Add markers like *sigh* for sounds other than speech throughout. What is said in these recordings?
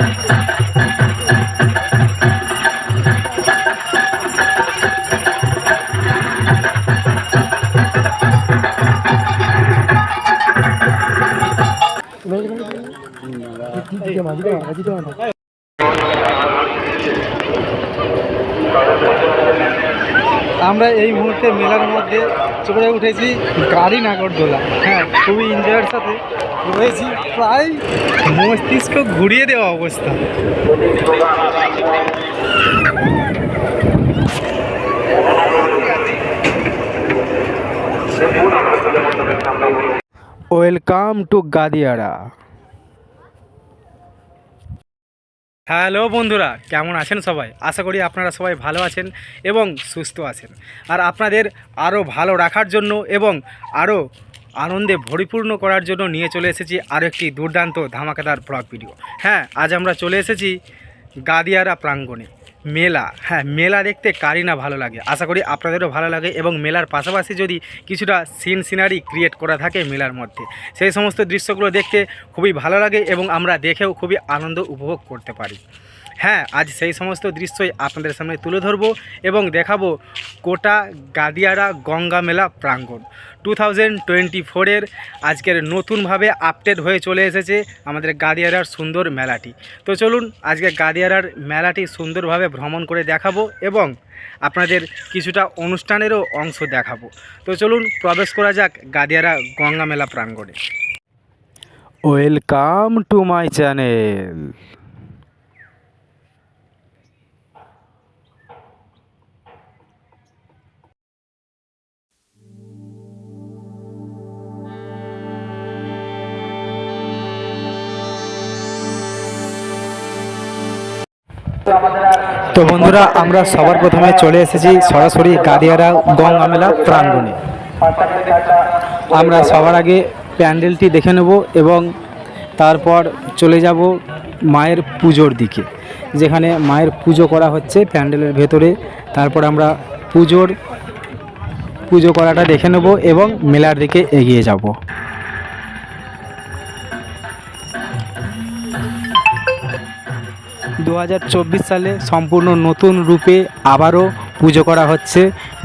Thank *laughs* you. মেলার মধ্যে চড়ে উঠেছি, গাড়ি নাগরদোলা। হ্যাঁ খুবই এনজয়ের সাথে রয়েছি। প্রায় মস্তিষ্ক ঘুরিয়ে দেওয়া অবস্থা। ওয়েলকাম টু গাদিয়ারা হ্যালো বন্ধুরা, কেমন আছেন সবাই? আশা করি আপনারা সবাই ভালো আছেন এবং সুস্থ আছেন। আর আপনাদের আরও ভালো রাখার জন্য এবং আরও আনন্দে ভরিপূর্ণ করার জন্য নিয়ে চলে এসেছি আরও একটি দুর্দান্ত ধামাকাদার ব্লগ ভিডিও। হ্যাঁ আজ আমরা চলে এসেছি গাদিয়ারা প্রাঙ্গণে। মেলা হ্যাঁ মেলা দেখতে কারই না ভালো লাগে। আশা করি আপনাদেরও ভালো লাগে এবং মেলার পাশাপাশি যদি কিছুটা সিন সিনারি ক্রিয়েট করা থাকে মেলার মধ্যে, সেই সমস্ত দৃশ্যগুলো দেখতে খুবই ভালো লাগে এবং আমরা দেখেও খুবই আনন্দ উপভোগ করতে পারি। হ্যাঁ আজ সেই সমস্ত দৃশ্যই আপনাদের সামনে তুলে ধরবো এবং দেখাবো কোটা গাদিয়ারা গঙ্গা মেলা প্রাঙ্গণ। টু থাউজেন্ড টোয়েন্টি ফোরের আজকের নতুনভাবে আপডেট হয়ে চলে এসেছে আমাদের গাদিয়ারার সুন্দর মেলাটি। তো চলুন, আজকে গাদিয়ারার মেলাটি সুন্দরভাবে ভ্রমণ করে দেখাবো এবং আপনাদের কিছুটা অনুষ্ঠানেরও অংশ দেখাবো। তো চলুন, প্রবেশ করা যাক গাদিয়ারা গঙ্গা মেলা প্রাঙ্গণে। Welcome to my channel. তো বন্ধুরা, আমরা সবার প্রথমে চলে এসেছি সরাসরি গাদিয়ারা গঙ্গা মেলা প্রাঙ্গণে। আমরা সবার আগে প্যান্ডেলটি দেখে নেব এবং তারপর চলে যাব মায়ের পুজোর দিকে, যেখানে মায়ের পুজো করা হচ্ছে প্যান্ডেলের ভেতরে। তারপর আমরা পুজোর, পুজো করাটা দেখে নেব এবং মেলার দিকে এগিয়ে যাব। দু হাজার চব্বিশ সালে সম্পূর্ণ নতুন রূপে আবারও পুজো করা হচ্ছে।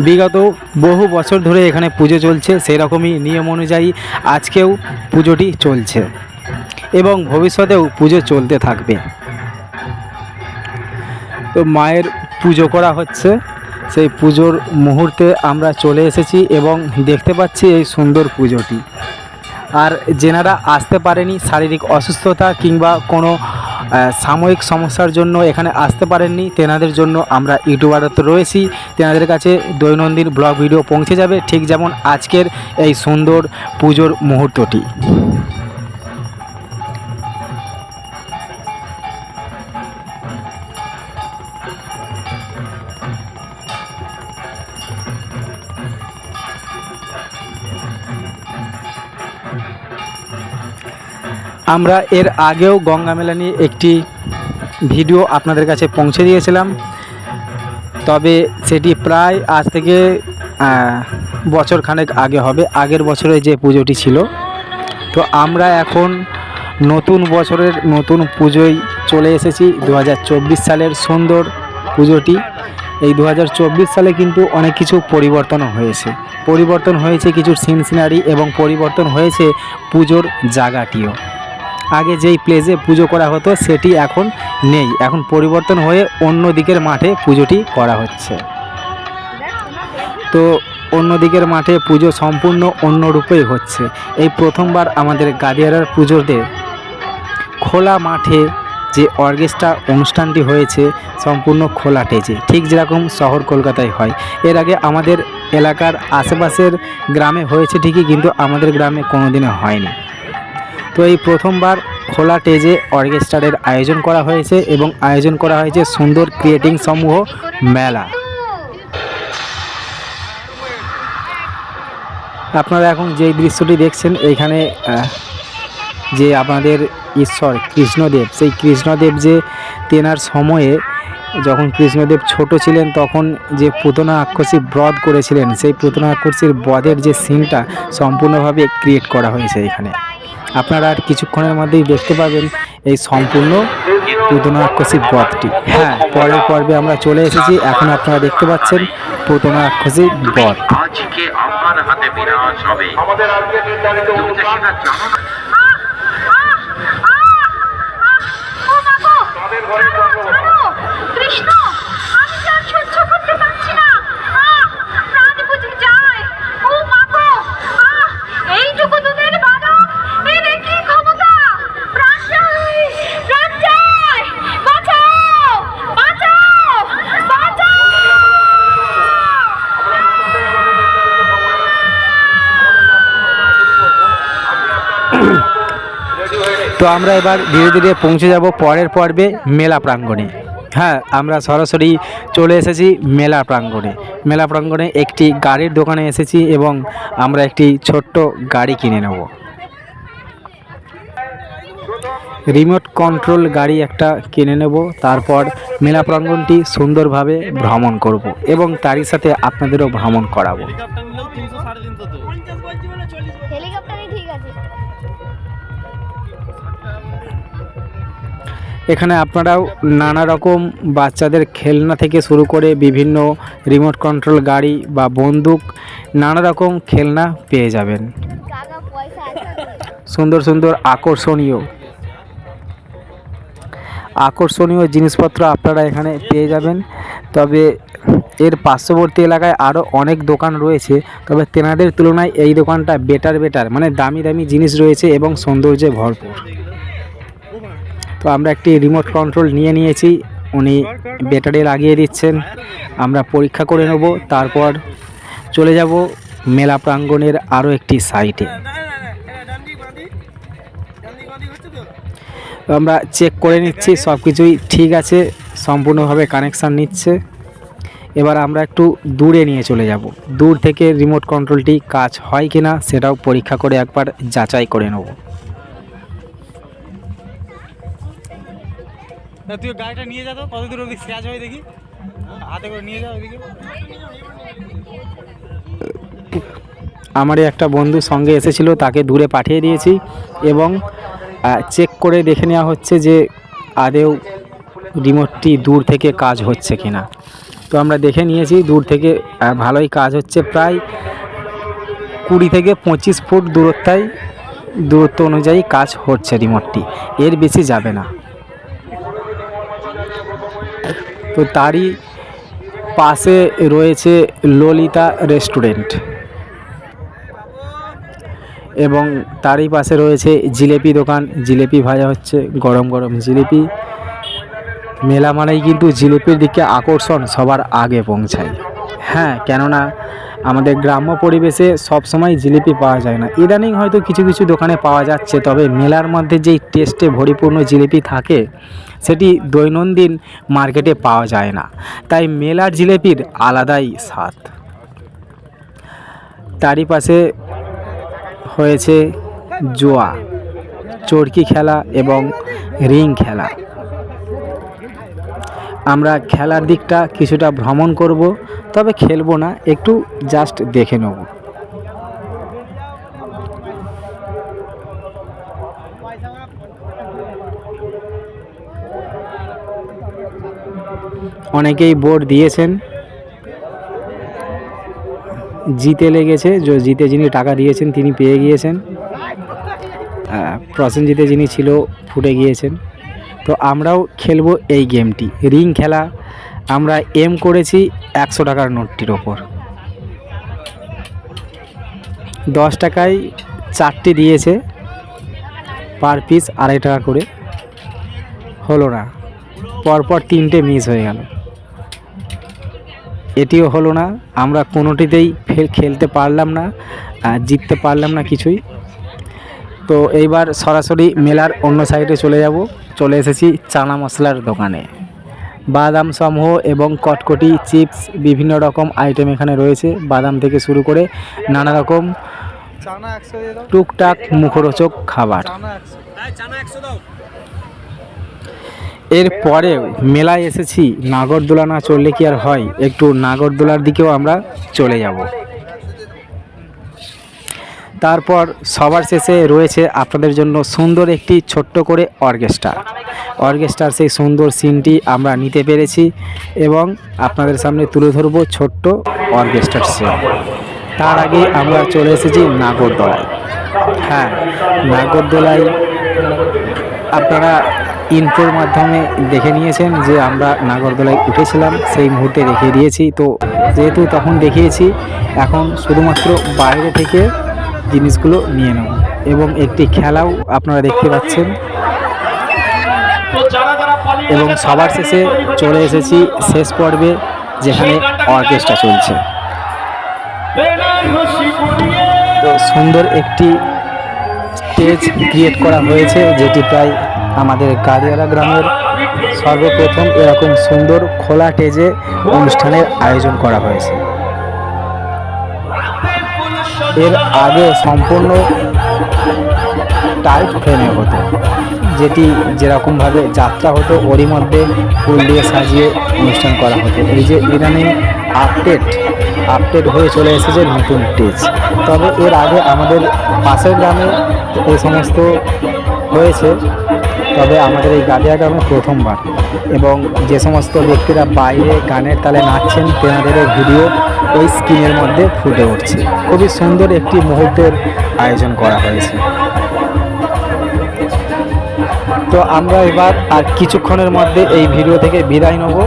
বিগত বহু বছর ধরে এখানে পুজো চলছে সেই রকমই নিয়ম অনুযায়ী আজকেও পুজোটি চলছে এবং ভবিষ্যতেও পুজো চলতে থাকবে। তো মায়ের পুজো করা হচ্ছে, সেই পুজোর মুহূর্তে আমরা চলে এসেছি এবং দেখতে পাচ্ছি এই সুন্দর পুজোটি। আর যেনারা আসতে পারেনি, শারীরিক অসুস্থতা কিংবা কোনো সাময়িক সমস্যার জন্য এখানে আসতে পারেননি। তেনাদের জন্য আমরা ইউটিউবারত রয়েছি। তেনাদের কাছে দৈনন্দিন ব্লগ ভিডিও পৌঁছে যাবে ঠিক যেমন আজকের এই সুন্দর পুজোর মুহূর্তটি। আমরা এর আগেও গঙ্গা মেলা নিয়ে একটি ভিডিও আপনাদের কাছে পৌঁছে দিয়েছিলাম। তবে সেটি প্রায় আজ থেকে বছর খানেক আগে হবে। আগের বছরে যে পুজোটি ছিল। তো আমরা এখন নতুন বছরের নতুন পুজোয় চলে এসেছি। দু হাজার চব্বিশ সালের সুন্দর পুজোটি। এই দু হাজার চব্বিশ সালে কিন্তু অনেক কিছু পরিবর্তন হয়েছে। পরিবর্তন হয়েছে কিছু সিন সিনারি এবং পরিবর্তন হয়েছে পুজোর জায়গাটিও। আগে যেই প্লেসে পুজো করা হতো, সেটি এখন নেই। এখন পরিবর্তন হয়ে অন্য দিকের মাঠে পুজোটি করা হচ্ছে। তো অন্য দিকের মাঠে পুজো সম্পূর্ণ অন্য রূপেই হচ্ছে। এই প্রথমবার আমাদের গাদিয়ারার পুজোতে খোলা মাঠে যে অর্কেস্ট্রা অনুষ্ঠানটি হয়েছে, সম্পূর্ণ খোলা টেজে। ঠিক যেরকম শহর কলকাতায় হয়। এর আগে আমাদের এলাকার আশেপাশের গ্রামে হয়েছে ঠিকই, কিন্তু আমাদের গ্রামে কোনোদিনও হয়নি। তো এই প্রথমবার খোলা টেজে অর্কেস্ট্রারের আয়োজন করা হয়েছে এবং আয়োজন করা হয়েছে সুন্দর ক্রিয়েটিং সমূহ মেলা। আপনারা এখন যেই দৃশ্যটি দেখছেন এইখানে আহ, যে আমাদের ঈশ্বর কৃষ্ণদেব সেই কৃষ্ণদেব যে তেনার সময়ে যখন কৃষ্ণদেব ছোট ছিলেন তখন যে পুতনা আক্ষসী ব্রত করেছিলেন সেই পুতনা আক্ষসীর বধের যে সিনটা সম্পূর্ণভাবে ক্রিয়েট করা হয়েছে এখানে। আপনারা আর কিছুক্ষণের মধ্যেই দেখতে পাবেন এই সম্পূর্ণ পুতনাক্ষসী বধটি হ্যাঁ পরের পর্বে আমরা চলে এসেছি। এখন আপনারা দেখতে পাচ্ছেন পুতনাক্ষসী বধ আজকে আমার হাতে বিনাশ হবে। আমাদের আজকে নির্ধারিত কৃষ্ণ তো আমরা এবার ধীরে ধীরে পৌঁছে যাব পরের পর্বে মেলা প্রাঙ্গণে। হ্যাঁ আমরা সরাসরি চলে এসেছি মেলা প্রাঙ্গণে। মেলা প্রাঙ্গণে একটি গাড়ির দোকানে এসেছি এবং আমরা একটি ছোট্ট গাড়ি কিনে নেব। রিমোট কন্ট্রোল গাড়ি একটা কিনে নেব। তারপর মেলা প্রাঙ্গণটি সুন্দরভাবে ভ্রমণ করব এবং তারই সাথে আপনাদেরও ভ্রমণ করাবো। এখানে আপনারাও নানা রকম বাচ্চাদের খেলনা থেকে শুরু করে বিভিন্ন রিমোট কন্ট্রোল গাড়ি বা বন্দুক নানা রকম খেলনা পেয়ে যাবেন। সুন্দর সুন্দর আকর্ষণীয়। আকর্ষণীয় জিনিসপত্র আপনারা এখানে পেয়ে যাবেন। তবে এর পার্শ্ববর্তী এলাকায় আরও অনেক দোকান রয়েছে। তবে তেনাদের তুলনায় এই দোকানটা বেটার বেটার মানে দামি দামি জিনিস রয়েছে এবং সৌন্দর্যে ভরপুর। তো আমরা একটি রিমোট কন্ট্রোল নিয়ে নিয়েছি। উনি ব্যাটারি লাগিয়ে দিচ্ছেন। আমরা পরীক্ষা করে নেব, তারপর চলে যাব মেলা প্রাঙ্গণের আরও একটি সাইটে আমরা চেক করে নিচ্ছি সব কিছুই ঠিক আছে, সম্পূর্ণভাবে কানেকশান নিচ্ছে। এবার আমরা একটু দূরে নিয়ে চলে যাব। দূর থেকে রিমোট কন্ট্রোলটি কাজ হয় কি না সেটাও পরীক্ষা করে একবার যাচাই করে নেব। তুই গাড়িটা নিয়ে যা তো কত দূর অবধি স্ক্র্যাচ হয় দেখি। হাতে করে নিয়ে যাও ওইদিকে আমারই একটা বন্ধু সঙ্গে এসেছিল, তাকে দূরে পাঠিয়ে দিয়েছি এবং চেক করে দেখে নেওয়া হচ্ছে যে আদেও রিমোটটি দূর থেকে কাজ হচ্ছে কিনা। তো আমরা দেখে নিয়েছি, দূর থেকে ভালোই কাজ হচ্ছে। প্রায় কুড়ি থেকে পঁচিশ ফুট দূরত্বায় দূরত্ব অনুযায়ী কাজ হচ্ছে রিমোটটি এর বেশি যাবে না। তো তারই পাশে রয়েছে ললিতা রেস্টুরেন্ট। এবং তারই পাশে রয়েছে জিলেপি দোকান। জিলেপি ভাজা হচ্ছে গরম গরম জিলেপি। মেলা মানেই কিন্তু জিলেপির দিকে আকর্ষণ সবার আগে পৌঁছায়। হ্যাঁ কেননা আমাদের গ্রাম্য পরিবেশে সবসময় জিলিপি পাওয়া যায় না। ইদানিং হয়তো কিছু কিছু দোকানে পাওয়া যাচ্ছে, তবে মেলার মধ্যে যেই টেস্টে ভরিপূর্ণ জিলিপি থাকে, সেটি দৈনন্দিন মার্কেটে পাওয়া যায় না। তাই মেলার জিলিপির আলাদাই স্বাদ। তারই পাশে হয়েছে জোয়া, চরকি খেলা এবং রিং খেলা। আমরা খেলার দিকটা কিছুটা ভ্রমণ করব, তবে খেলব না, একটু জাস্ট দেখে নেব। অনেকেই বোর্ড দিয়েছেন। জিতে লেগেছে জিতে যিনি টাকা দিয়েছেন, তিনি পেয়ে গিয়েছেন। প্রসেনজিতে যিনি ছিল, ফুটে গিয়েছেন। তো আমরাও খেলব এই গেমটি। রিং খেলা আমরা এম করেছি একশো টাকার নোটটির ওপর। দশ টাকায় চারটি দিয়েছে পার পিস আড়াই টাকা করে। হলো না। পরপর তিনটে মিস হয়ে গেল। এটিও হলো না। আমরা কোনোটিতেই খেলতে পারলাম না জিততে পারলাম না কিছুই। তো এইবার সরাসরি মেলার অন্য সাইডে চলে যাব। চলে এসেছি চানা মশলার দোকানে। বাদাম সমূহ এবং কটকটি চিপস বিভিন্ন রকম আইটেম এখানে রয়েছে। বাদাম থেকে শুরু করে নানা রকম টুকটাক মুখরোচক খাবার। এর পরেও মেলায় এসেছি। নাগরদোলা না চললে কি আর হয়? একটু নাগরদোলার দিকেও আমরা চলে যাব। তারপর সবার শেষে রয়েছে আপনাদের জন্য সুন্দর একটি ছোট্ট করে অর্কেস্ট্রা। অর্কেস্ট্রার সেই সুন্দর সিনটি আমরা নিতে পেরেছি এবং আপনাদের সামনে তুলে ধরবো ছোট্ট অর্কেস্ট্রার সিন তার আগে আমরা চলে এসেছি নাগরদোলায়। হ্যাঁ নাগরদোলায় আপনারা ইন্ট্রোর মাধ্যমে দেখে নিয়েছেন যে আমরা নাগরদোলায় উঠেছিলাম, সেই মুহূর্তে রেখে দিয়েছি। তো যেহেতু তখন দেখিয়েছি, এখন শুধুমাত্র বাইরে থেকে জিনিসগুলো নিয়ে নেব এবং একটি খেলাও আপনারা দেখতে পাচ্ছেন। এবং সবার শেষে চলে এসেছি শেষ পর্বে, যেখানে অর্কেস্ট্রা চলছে। সুন্দর একটি স্টেজ ক্রিয়েট করা হয়েছে, যেটি প্রায় আমাদের গাদিয়ালা গ্রামের সর্বপ্রথম এরকম সুন্দর খোলা টেজে অনুষ্ঠানের আয়োজন করা হয়েছে। এর আগে সম্পূর্ণ টাইট ফ্রেমে হতো। যেটি যেরকমভাবে যাত্রা হতো, ওরই মধ্যে ফুল দিয়ে সাজিয়ে অনুষ্ঠান করা হতো। এই যে ইদানিং আপডেট আপডেট হয়ে চলে এসেছে নতুন টেজ তবে এর আগে আমাদের পাশের গ্রামে এই সমস্ত হয়েছে। তবে আমাদের এই গাদিয়া গ্রামে প্রথমবার। এবং যে সমস্ত ব্যক্তিরা বাইরে গানের তালে নাচছেন, তেনাদের ভিডিও ওই স্ক্রিনের মধ্যে ফুটে উঠছে। খুবই সুন্দর একটি মুহূর্তের আয়োজন করা হয়েছে। তো আমরা এবার আর কিছুক্ষণের মধ্যে এই ভিডিও থেকে বিদায় নেব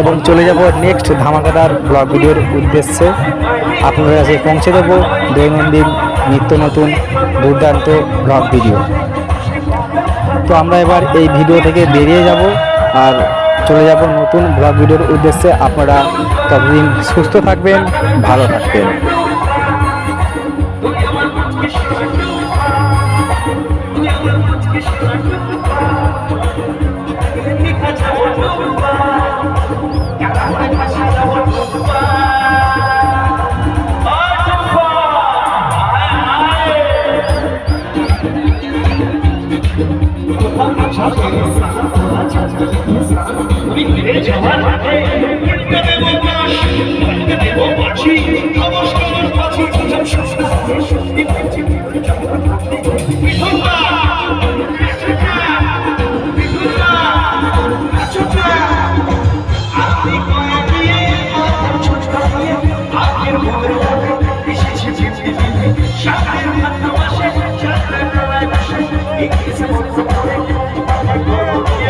এবং চলে যাব নেক্সট ধামাকাদার ব্লগ ভিডিওর উদ্দেশ্যে। আপনাদের কাছে পৌঁছে দেবো দৈনন্দিন নিত্য নতুন দুর্দান্ত ব্লগ ভিডিও। তো আমরা এবার এই ভিডিও থেকে বেরিয়ে যাব আর চলে যাব নতুন ব্লগ ভিডিওর উদ্দেশ্যে। আপনারা ততদিন সুস্থ থাকবেন ভালো থাকবেন। তুমি ফিরে যাওয়ার আগে উল্টে দেব পাশ উল্টে দেব পাছি খবর খবর পাছি প্রথম সস্তা সস্তি পেয়েছি বিধুতা বিধুতা আচ্ছা আপনি কয়েকটি ছোট্ট হয়ে আগের মনে এসেছি সাথে ভালোবাসে Thank you.